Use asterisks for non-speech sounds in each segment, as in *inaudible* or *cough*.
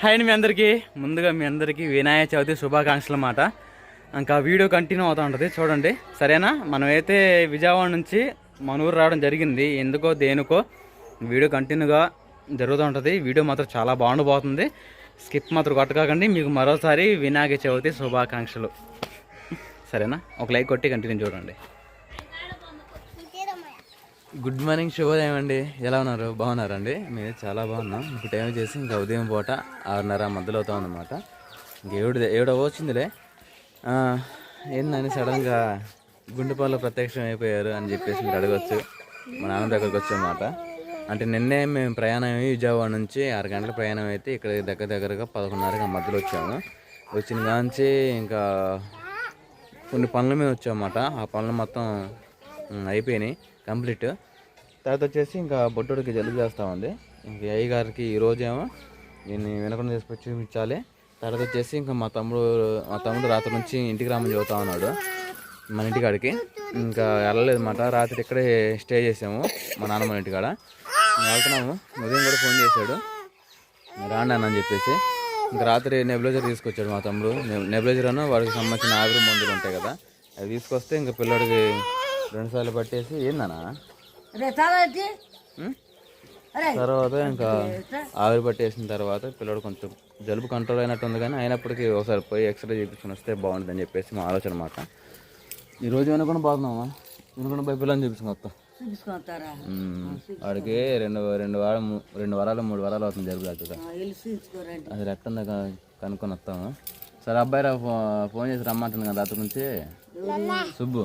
Hi అండి మీ అందరికీ. ముందుగా మీ అందరికీ వినాయక చవితి శుభాకాంక్షలు అన్నమాట. ఇంకా వీడియో కంటిన్యూ అవుతూ ఉంటుంది చూడండి. సరేనా? మనమైతే విజయవాడ నుంచి మన ఊరు రావడం జరిగింది. ఎందుకో దేనికో వీడియో కంటిన్యూగా జరుగుతూ ఉంటుంది. వీడియో మాత్రం చాలా బాగుండబోతుంది స్కిప్ మాత్రం కొట్టకాకండి. మీకు మరోసారి వినాయక చవితి శుభాకాంక్షలు. సరేనా? ఒక లైక్ కొట్టి కంటిన్యూ చూడండి. గుడ్ మార్నింగ్ శుభోదయం అండి. ఎలా ఉన్నారు? బాగున్నారండి? మేము చాలా బాగున్నాం. ఇప్పుడు టైం చేసి ఇంకా ఉదయం పూట ఆరున్నర మధ్యలో అవుతాం అనమాట ఇంక ఏడు ఏడో వచ్చిందిలే. ఏందని సడన్గా గుండెపాలు ప్రత్యక్షం అయిపోయారు అని చెప్పేసి మీరు అడగచ్చు. మా నాన్న దగ్గరకు వచ్చామాట అంటే నిన్నే మేము ప్రయాణం అయ్యి విజయవాడ నుంచి ఆరు గంటల ప్రయాణం అయితే ఇక్కడ దగ్గర దగ్గరగా పదకొండున్నరగా మధ్యలో వచ్చాము. వచ్చిన కాంచి ఇంకా కొన్ని పనుల మీద వచ్చామన్నమాట. ఆ పనులు మొత్తం అయిపోయినాయి. కంప్లీట్. తర్వాత వచ్చేసి ఇంకా బొట్టుడికి జలుబు చేస్తూ ఉంది ఇంక అయ్య గారికి ఈ రోజేమో దీన్ని వినకుండా తీసుకొచ్చి చూపించాలి తర్వాత వచ్చేసి ఇంకా మా తమ్ముడు మా తమ్ముడు రాత్రి నుంచి ఇంటికి రామని చదువుతా ఉన్నాడు. మన ఇంటికాడికి. ఇంకా వెళ్ళలేదు మాట. రాత్రి ఇక్కడే స్టే చేసాము మా నాన్నమ్మ ఇంటికాడ. ఇంకా వెళ్తున్నాము. ఉదయం కూడా ఫోన్ చేశాడు. రాండి అన్న అని చెప్పేసి. ఇంకా రాత్రి నెబులైజర్ తీసుకొచ్చాడు మా తమ్ముడు. నెబులైజర్ అన్న వాడికి సంబంధించిన ఆవిరి మందులు ఉంటాయి కదా. అవి తీసుకొస్తే ఇంకా పిల్లడికి రెండుసార్లు పట్టేసి ఏందన్నా? తర్వాత ఇంకా ఆవిరి పట్టేసిన తర్వాత పిల్లడు కొంచెం జలుబు కంట్రోల్ అయినట్టు ఉంది కానీ అయినప్పటికీ ఒకసారి పోయి ఎక్స్రే చేయించుకుని వస్తే బాగుంటుందని చెప్పేసి మా ఆలోచన అన్నమాట. ఈ రోజు వినకుండా పోతున్నామా వినకుండా పోయి పిల్లల్ని చూపించుకుని వస్తాం. వాడికి రెండు రెండు వారం రెండు వారాలు మూడు వారాలు అవుతుంది జలుబు చూపించుకోరండి. అది ఎట్టుందో కనుక్కొని వస్తాము. సరే అబ్బాయి రా ఫోన్ చేసి రమ్మంటుంది కదా రాత్రి నుంచి. సుబ్బు.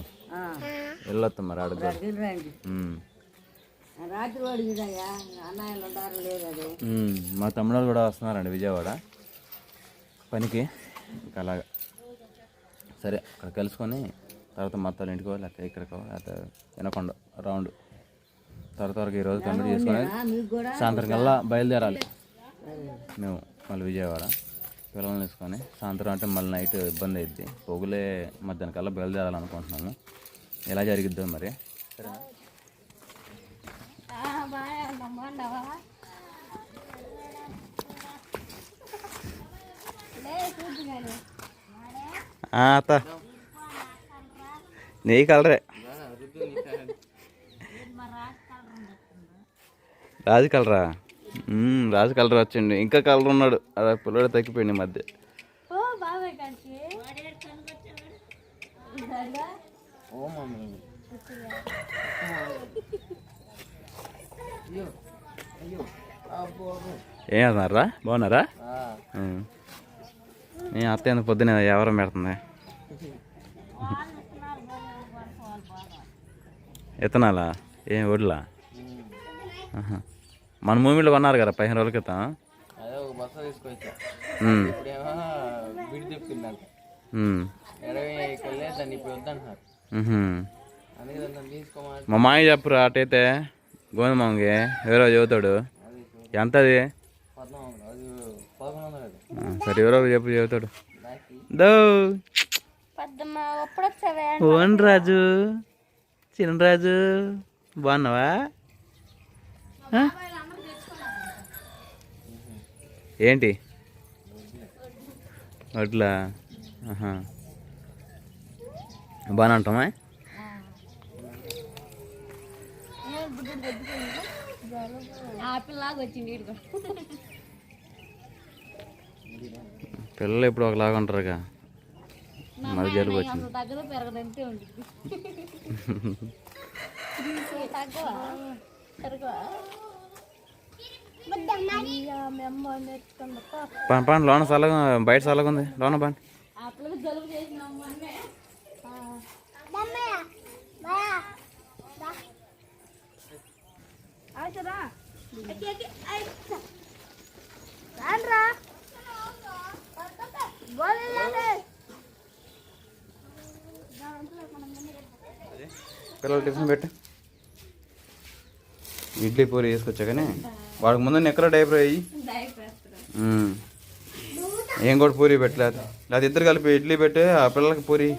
వెళ్ళొస్తాం మరి ఆడకు మా తమ్ముడు కూడా వస్తున్నారండి విజయవాడ. పనికి ఇంకా అలాగా. సరే అక్కడ కలుసుకొని తర్వాత మా వాళ్ళ ఇంటికో లేకపోతే ఇక్కడికో లేకపోతే వినకొండ రౌండ్. త్వర త్వరగా ఈరోజు కంప్లీట్ చేసుకొని సాయంత్రం కల్లా బయలుదేరాలి. మేము మళ్ళీ విజయవాడ. పిల్లల్ని తీసుకొని సాయంత్రం అంటే మళ్ళీ నైట్ ఇబ్బంది అయింది పొగులే మధ్యాహ్నం కల్లా బయలుదేరాలనుకుంటున్నాము. ఎలా జరిగిద్దో మరి. సరేనా? అత్త. నీ కలరే. రాజు కలరా? రాజు కలర్ వచ్చిండు. ఇంకా కలర్ ఉన్నాడు. అదే పిల్లడు తగ్గిపోయింది మధ్య. ఏం అన్నారా బాగున్నారా. నీ అత్త ఎందుకు పొద్దున ఎవరు పెడుతుంది? ఎత్తనాలా? ఏం ఆహా. మన మూవీలో కొన్నారు కదా పదిహేను రోజుల క్రితం. మా మాయ చెప్పురు అటైతే గోధుమంగి ఎవరో చదువుతాడు. ఎంత అది సరే ఎవరో చెప్పు చదువుతాడు. నాకు ఓన్ రాజు. చిన్నరాజు బాగున్నావా? ఏంటి? అట్లా ఆహా. బాగానే ఉంటామా పిల్లలు ఎప్పుడు ఒకలాగా ఉంటారుగా. మరి జలుబు వచ్చింది తగ్గదు పెరగదంతే ఉంటుంది తగ్గవా పెరగవా మేము నేర్చుకుందా. పని పని లోన చల్లగా బయట చల్లగా ఉంది. లోన పని. ఆ. పిల్లకి పిల్లలు టిఫిన్ పెట్టు. ఇడ్లీ పూరి వేసుకొచ్చా కానీ వాడికి ముందు ఎక్కడ డైపర్ అయ్యి. ఏం కూడా పూరి పెట్టలేదు. లేదా ఇద్దరు కలిపి ఇడ్లీ పెట్టి ఆ పిల్లలకి పూరి.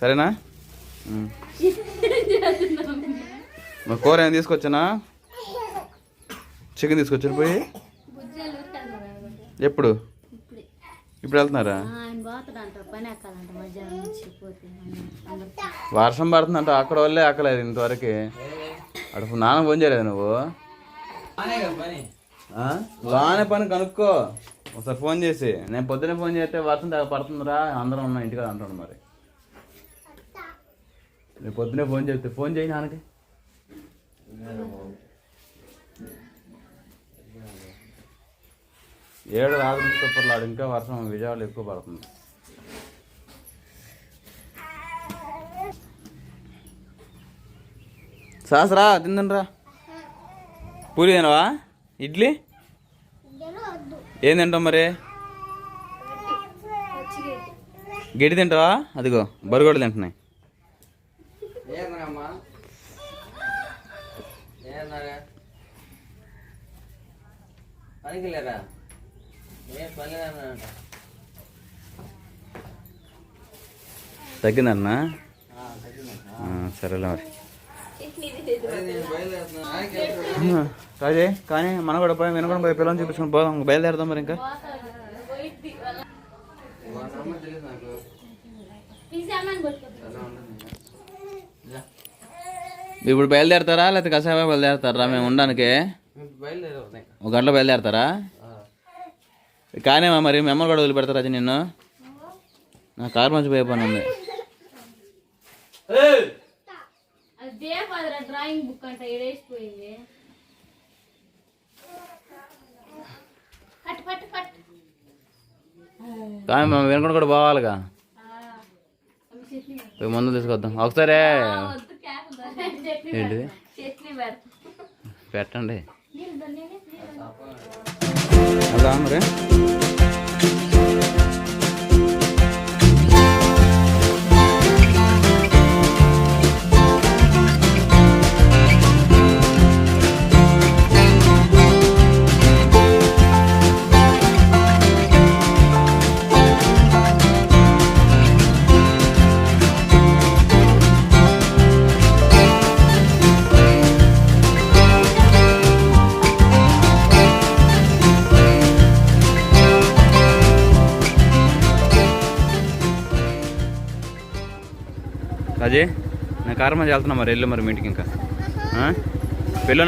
సరేనా? మరి కూర ఏం తీసుకొచ్చానా? చికెన్ తీసుకొచ్చాను పోయి? ఎప్పుడు? ఇప్పుడే. ఇప్పుడు వెళ్తున్నారా? వర్షం పడుతుందంట అక్కడ వాళ్ళే అక్కలేదు ఇంతవరకు. అడుపు నాన్న ఫోన్ చేయలేదు నువ్వు? ఆ? బాగానే పని కనుక్కో. ఒకసారి ఫోన్ చేసి. నేను పొద్దున్నే ఫోన్ చేస్తే వర్షం పడుతుందిరా అందరం ఉన్నాం ఇంటికాడ అంటాడు మరి. నేను పొద్దునే ఫోన్ చేస్తే ఫోన్ చేయి నాన్నకి. ఏడు రాదు సూపర్లాడు ఇంకా వర్షం విజయవాడలో ఎక్కువ పడుతుంది. సాసరా తిందండ్రా పూరి తినవా? ఇడ్లీ? ఏం తింటావు మరి? గడ్డి తింటావా? అదిగో బరుగోడు తింటున్నాయి. ఏంద్రమ్మా ఏందాగా పనికి లేరా ఏ పని లేదంట తగ్గిందన్నా? ఆ, సరేలే మరి. రాజే కానీ మనం కూడా పోయి వినకుండా పోయి పిల్లల్ని చూపించుకుని పోదాం బయలుదేరదాం మరి ఇంకా. ఇప్పుడు బయలుదేరతారా? లేకపోతే కసాపే బయలుదేరతారా? మేము ఉండడానికి. ఒక గంటలో బయలుదేరతారా? కానీ మరి మిమ్మల్ని కూడా వదిలిపెడతారా అది నిన్ను. నా కారు మంచి పోయే పని ఉంది అదే పదరా డ్రాయింగ్ బుక్ అంట ఏడేసిపోయింది. పట్టు పట్టు పట్టు కానీ మేము వినకుండా కూడా పోవాలిగా. పోయి మందులు తీసుకొద్దాం. ఒకసారి ఏంటిది? పెట్టండి. Habla hambre. కారు మంది వెళ్తున్నా మరి వెళ్ళు మరి మీ ఇంటికి ఇంకా. ఆ?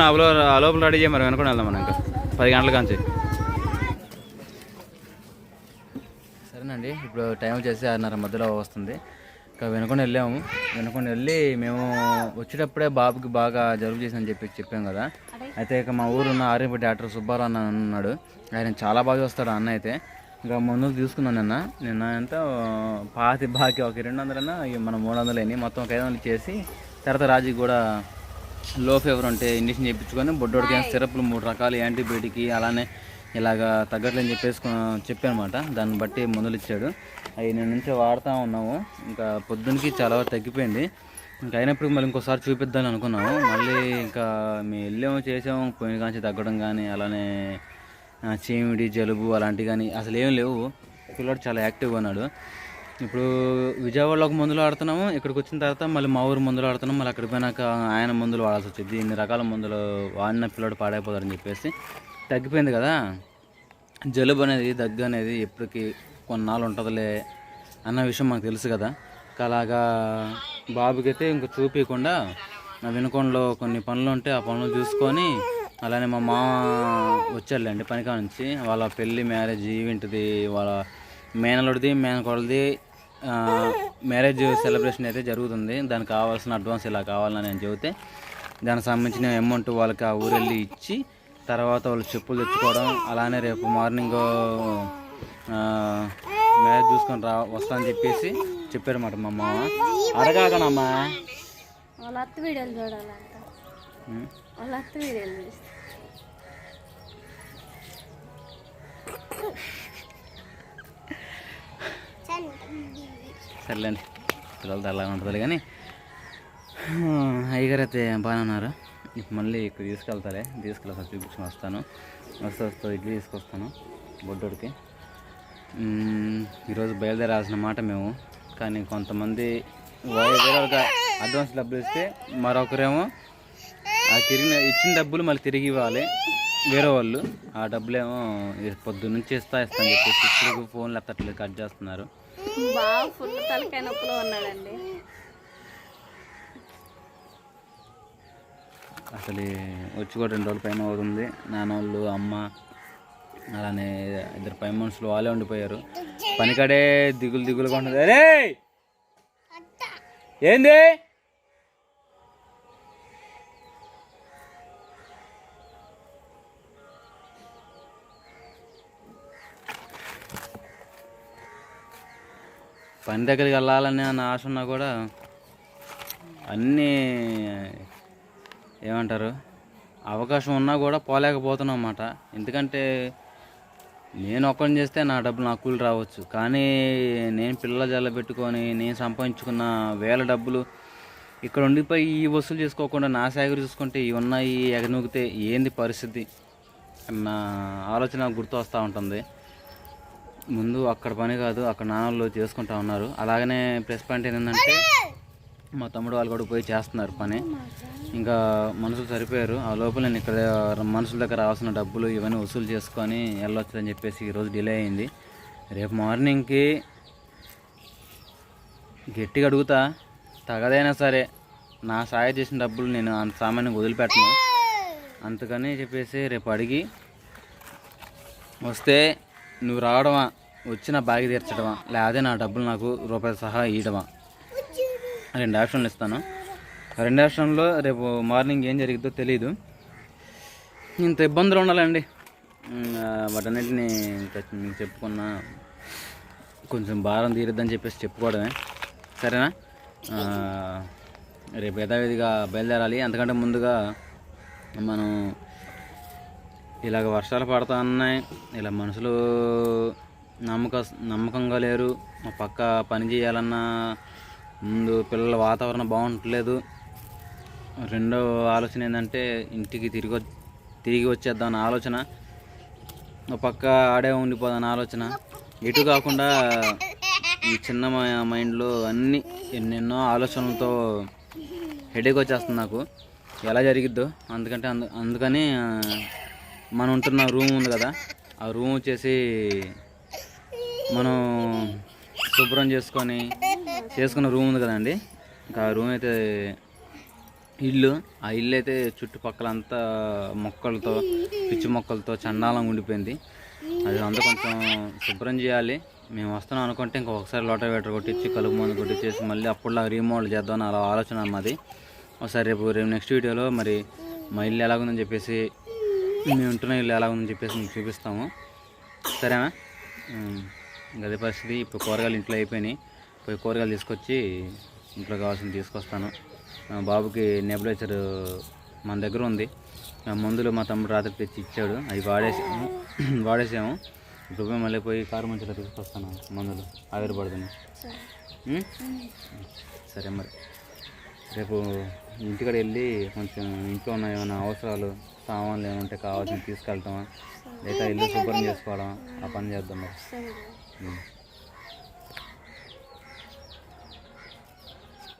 అలో ఆ లోపల రెడీ చేయ మరి వెనుకొని వెళ్దాం మనం ఇంకా. పది గంటల కాంచి. సరేనండి ఇప్పుడు టైం వచ్చేసి ఆరున్నర మధ్యలో వస్తుంది. ఇంకా వెనుకొని వెళ్ళాము. వెనుకొని వెళ్ళి మేము వచ్చేటప్పుడే బాబుకి బాగా జరుగు చేసిందని చెప్పి చెప్పాం కదా. అయితే ఇక మా ఊరున్న ఆర్యపట్టి డాక్టర్ సుబ్బారావు అన్న ఉన్నాడు. ఆయన చాలా బాగా చూస్తాడు ఆ అన్న అయితే. ఇంకా మందులు తీసుకున్నాను నిన్న. నిన్న ఎంత పాతి బాకి ఒక రెండు వందలన్నా మనం మూడు వందలు అయినాయి. మొత్తం ఒక ఐదు వందలు చేసి తర్వాత రాజుకి కూడా లో ఫీవర్ ఉంటే ఇంజక్షన్ చేయించుకొని బొడ్డోడికి సిరప్లు మూడు రకాలు యాంటీబయాటిక్ అలానే ఇలాగా తగ్గట్లేని చెప్పేసి చెప్పానమాట. దాన్ని బట్టి మందులు ఇచ్చాడు. అవి నేను నుంచి వాడుతూ ఉన్నాము. ఇంకా పొద్దునకి చాలా వరకు తగ్గిపోయింది. ఇంకా అయినప్పుడు మళ్ళీ ఇంకోసారి చూపిద్దామని అనుకున్నాము. మళ్ళీ ఇంకా మేము వెళ్ళాము చేసాము. పోయిన కాంచి తగ్గడం కానీ అలానే చీమిడి జలుబు అలాంటివి కానీ అసలు ఏం లేవు. పిల్లడు చాలా యాక్టివ్గా ఉన్నాడు. ఇప్పుడు విజయవాడలో ఒక మందులు ఆడుతున్నాము ఇక్కడికి వచ్చిన తర్వాత మళ్ళీ మా ఊరు మందులు ఆడుతున్నాం మళ్ళీ అక్కడికి పోయినాక ఆయన మందులు వాడాల్సి వచ్చింది. ఇన్ని రకాల మందులు వాడిన పిల్లడు పాడైపోతారని చెప్పేసి తగ్గిపోయింది కదా. జలుబు అనేది దగ్గు అనేది ఎప్పటికీ కొన్నాళ్ళు ఉంటుందిలే అన్న విషయం మాకు తెలుసు కదా. ఇంకా అలాగా బాబుకైతే ఇంక చూపించకుండా నా వినుకొండలో కొన్ని పనులు ఉంటే ఆ పనులు చూసుకొని అలానే మా మామ వచ్చాడులేండి పనికా నుంచి. వాళ్ళ పెళ్ళి మ్యారేజ్ ఈవెంట్ది వాళ్ళ మేనలుడిది మేనకోడలది మ్యారేజ్ సెలబ్రేషన్ అయితే జరుగుతుంది. దానికి కావాల్సిన అడ్వాన్స్ ఇలా కావాలని నేను చెబితే దానికి సంబంధించిన అమౌంట్ వాళ్ళకి ఆ ఊరెళ్ళి ఇచ్చి తర్వాత వాళ్ళు చెప్పులు తెచ్చుకోవడం అలానే రేపు మార్నింగ్ మ్యారేజ్ చూసుకొని రా వస్తా అని చెప్పేసి చెప్పారన్నమాట మా మామ. అడగాకనమ్మా. వాళ్ళ అత్త వీడియోలు చూడాలంట వాళ్ళ అత్త వీడియోలు చూస్తే సర్లేండి. పిల్లలతో అలా ఉంటుంది కానీ. అయ్యగారు అయితే బాగానే ఉన్నారు. ఇప్పుడు మళ్ళీ ఇక్కడ తీసుకెళ్తాలే. తీసుకెళ్ళి ఒకసారి చూపించుకొని వస్తాను. వస్తూ వస్తూ ఇడ్లీ తీసుకొస్తాను బొడ్డోడికి. ఈరోజు బయలుదేరాల్సిన మాట మేము. కానీ కొంతమంది వా- వేరే ఒక అడ్వాన్స్ డబ్బులు ఇస్తే మరొకరేమో ఆ తిరిగిన ఇచ్చిన డబ్బులు మళ్ళీ తిరిగి ఇవ్వాలి. వేరే వాళ్ళు ఆ డబ్బులేమో పొద్దున్న నుంచి ఇస్తా ఇస్తా అని చెప్పేసి ఇప్పుడు ఫోన్లు ఎత్తట్లేదు కట్ చేస్తున్నారు. బాగా ఫుల్ తలకాయ నొప్పులో ఉన్నాడండి. అసలు వచ్చి కూడా రెండు రోజుల పైన అవుతుంది. నాన్నోళ్ళు అమ్మ అలానే ఇద్దరు పై మనుషులు వాళ్ళే ఉండిపోయారు. పనికాడే దిగులు దిగులుగా ఉంటుంది. అరే! ఏంది? పని దగ్గరికి వెళ్ళాలని అన్న ఆశ ఉన్నా కూడా అన్నీ ఏమంటారు అవకాశం ఉన్నా కూడా పోలేకపోతున్నాం అన్నమాట. ఎందుకంటే నేను ఒక్కడిని చేస్తే నా డబ్బులు నా కూలి రావచ్చు. కానీ నేను పిల్లల జల్ల పెట్టుకొని నేను సంపాదించుకున్న వేల డబ్బులు ఇక్కడ ఉండిపోయి ఈ వసూలు చేసుకోకుండా నా సాగరి చూసుకుంటే ఇవి ఉన్నాయి ఎగనూగితే ఏంది పరిస్థితి నా ఆలోచన గుర్తు వస్తూ ఉంటుంది. ముందు అక్కడ పని కాదు అక్కడ నాన్నలు చేసుకుంటా ఉన్నారు. అలాగనే ప్లస్ పాయింట్ ఏంటంటే మా తమ్ముడు వాళ్ళు కూడా పోయి చేస్తున్నారు పని. ఇంకా మనుషులు సరిపోయారు. ఆ లోపల నేను ఇక్కడ మనుషుల దగ్గర రావాల్సిన డబ్బులు ఇవన్నీ వసూలు చేసుకొని వెళ్ళొచ్చు అని చెప్పేసి ఈరోజు డిలే అయింది. రేపు మార్నింగ్కి గట్టిగా అడుగుతా తగదైనా సరే నా సాయం చేసిన డబ్బులు నేను అంత సామాన్యంగా వదిలిపెట్టను. అందుకని చెప్పేసి రేపు అడిగి వస్తే నువ్వు రావడమా? వచ్చిన బాగి తీర్చడమా? లేదా నా డబ్బులు నాకు రూపాయలు సహా ఇవ్వడమా రెండు ఆప్షన్లు ఇస్తాను. రెండు ఆప్షన్లో రేపు మార్నింగ్ ఏం జరిగిద్దో తెలీదు. ఇంత ఇబ్బందులు ఉండాలండి. వాటన్నిటిని ఇంకా మీకు చెప్పుకున్నా కొంచెం భారం తీరుద్దని చెప్పేసి చెప్పుకోవడమే. సరేనా? రేపు యథావిధిగా బయలుదేరాలి. అంతకంటే ముందుగా మనం ఇలాగ వర్షాలు పడతా ఉన్నాయి. ఇలా మనుషులు నమ్మక నమ్మకంగా లేరు. మా పక్క పని చేయాలన్నా ముందు పిల్లల వాతావరణం బాగుంటలేదు. రెండో ఆలోచన ఏంటంటే ఇంటికి తిరిగి వ- తిరిగి వచ్చేద్దాం ఆలోచన. ఒక పక్క ఆడే ఉండిపోదాం ఆలోచన. ఎటు కాకుండా ఈ చిన్న మైండ్లో అన్ని ఎన్నెన్నో ఆలోచనలతో హెడేక్ వచ్చేస్తుంది నాకు. ఎలా జరిగిద్దో. అందుకంటే అందు అందుకని మనం ఉంటున్న రూమ్ ఉంది కదా ఆ రూమ్ వచ్చేసి మనం శుభ్రం చేసుకొని చేసుకున్న రూమ్ ఉంది కదండి. ఇంకా ఆ రూమ్ అయితే ఇల్లు. ఆ ఇల్లు అయితే చుట్టుపక్కల అంతా మొక్కలతో పిచ్చి మొక్కలతో చండాలంగా ఉండిపోయింది. అది అంతా కొంచెం శుభ్రం చేయాలి. మేము వస్తున్నాం అనుకుంటే ఇంకొకసారి ఒకసారి లోట వేటర్ కొట్టించి కలుపు మందు కొట్టించేసి మళ్ళీ అప్పుడులా రీమోడల్ చేద్దామని అలా ఆలోచన మాది. ఒకసారి రేపు రేపు నెక్స్ట్ వీడియోలో మరి మా ఇల్లు ఎలాగుందని చెప్పేసి మేము ఉంటున్న ఇల్లు ఎలాగుందని చెప్పేసి మీకు చూపిస్తాము. సరేనా? అదే పరిస్థితి. ఇప్పుడు కూరగాయలు ఇంట్లో అయిపోయినాయి. పోయి కూరగాయలు తీసుకొచ్చి ఇంట్లో కావాల్సింది తీసుకొస్తాను. బాబుకి నెబులైజర్ మన దగ్గర ఉంది. మందులు మా తమ్ముడు రాత్రి తెచ్చి ఇచ్చాడు. అవి వాడేసాము. *clears throat* వాడేసాము. ఇప్పుడు పోయి మళ్ళీ పోయి కారు మంచిలో తీసుకొస్తాను మందులు. ఉమ్? సరే మరి. రేపు ఇంటికాడ వెళ్ళి కొంచెం ఇంట్లో ఉన్న ఏమైనా అవసరాలు సామాన్లు ఏమైనా ఉంటే కావాల్సింది తీసుకెళ్తామా? లేక ఇల్లు శుభ్రం చేసుకోవడం ఆ పని చేద్దాం మరి.